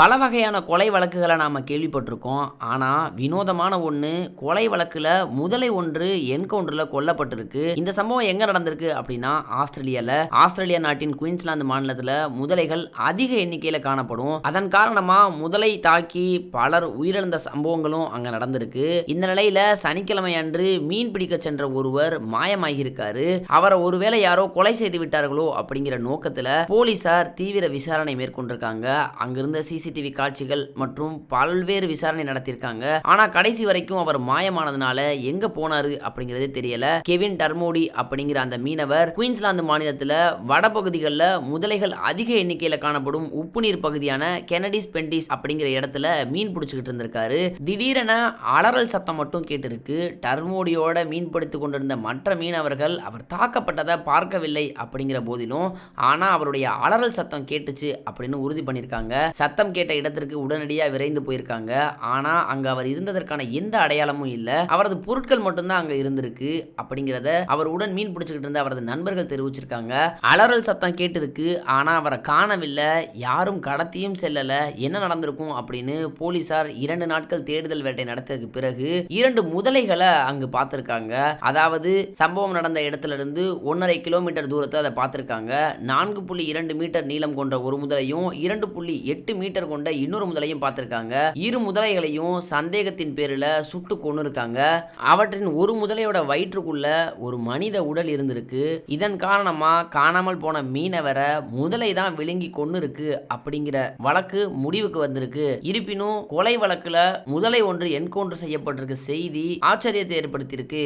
பல வகையான கொலை வழக்குகளை நாம் கேள்விப்பட்டிருக்கோம். ஆனால் வினோதமான ஒன்று கொலை வழக்கில் முதலை ஒன்று என்கவுண்டரில் கொல்லப்பட்டிருக்கு. இந்த சம்பவம் எங்கே நடந்திருக்கு அப்படின்னா ஆஸ்திரேலியாவில் ஆஸ்திரேலியா நாட்டின் குயின்ஸ்லாந்து மாநிலத்தில் முதலைகள் அதிக எண்ணிக்கையில் காணப்படும். அதன் காரணமாக முதலை தாக்கி பலர் உயிரிழந்த சம்பவங்களும் அங்கே நடந்திருக்கு. இந்த நிலையில் சனிக்கிழமை அன்று மீன் பிடிக்க சென்ற ஒருவர் மாயமாகியிருக்காரு. அவரை ஒருவேளை யாரோ கொலை செய்து விட்டார்களோ அப்படிங்கிற நோக்கத்தில் போலீசார் தீவிர விசாரணை மேற்கொண்டிருக்காங்க. அங்கிருந்த சிசிடிவி காட்சிகள் மற்றும் பல்வேறு விசாரணை நடத்தியிருக்காங்க. ஆனா கடைசி வரைக்கும் அவர் மாயமானதுனால எங்க போனாரு அப்படிங்கறது தெரியல. கெவின் டர்மோடி அப்படிங்கிற அந்த மீனவர் குயின்ஸ்லாந்து மாநிலத்தில் வடபகுதிகளில் முதலைகள் அதிக எண்ணிக்கையில் காணப்படும் உப்பு நீர் பகுதியான கெனடிஸ் பென்டிஸ் அப்படிங்கிற இடத்துல மீன் பிடிச்சிக்கிட்டு இருந்திருக்காரு. திடீரென அலறல் சத்தம் மட்டும் கேட்டிருக்கு. டர்மோடியோட மீன் பிடித்து கொண்டிருந்த மற்ற மீனவர்கள் அவர் தாக்கப்பட்டதை பார்க்கவில்லை அப்படிங்கிற போதிலும் ஆனா அவருடைய அலறல் சத்தம் கேட்டுச்சு அப்படின்னு உறுதி பண்ணியிருக்காங்க. சத்தம் கேட்ட இடத்திற்கு உடனடியாக விரைந்து போயிருக்காங்க. ஆனா அங்கே அவர் இருந்ததற்கான எந்த அடையாளமும் இல்லை. அவரது பொருட்கள் மட்டும்தான் அங்க இருந்திருக்கு. அப்படிங்கிறத அவர் உடன் மீன் பிடிச்சிக்கிட்டு இருந்த அவரது நண்பர்கள் தெரிவிச்சிருக்காங்க. அலறல் சத்தம் கேட்டிருக்கு. ஆனா அவரை காணவில்லை. யாரும் கடத்தியும் செல்லல. என்ன நடந்திருக்கும் அப்படின்னு போலீசார் இரண்டு நாட்கள் தேடுதல் வேட்டை நடத்ததுக்கு பிறகு இரண்டு முதலைகளை அங்கு பார்த்துருக்காங்க. அதாவது சம்பவம் நடந்த இடத்துல இருந்து ஒன்றரை கிலோமீட்டர் தூரத்தில் அதை பார்த்திருக்காங்க. நான்கு புள்ளி இரண்டு மீட்டர் நீளம் கொண்ட ஒரு முதலையும் இரண்டு புள்ளி எட்டு மீட்டர் கொண்ட இன்னொரு முதலையும் பார்த்திருக்காங்க. இரு முதலைகளையும் சந்தேகத்தின் பேரில் சுட்டு கொண்டு இருக்காங்க அவற்றின் ஒரு முதலையோட வயிற்றுக்குள்ள ஒரு மனித உடல் இருந்திருக்கு. இதன் காரணமா காணாமல் போன மீனவரை முதலை தான் விழுங்கி கொண்டு இருக்கு அப்படிங்கிற வழக்கு முடிவுக்கு வந்திருக்கு. இருப்பினும் கொலை வழக்குல முதலை ஒன்று என்கவுண்டர் செய்யப்பட்டிருக்க செய்தி ஆச்சரியத்தை ஏற்படுத்தியிருக்கு.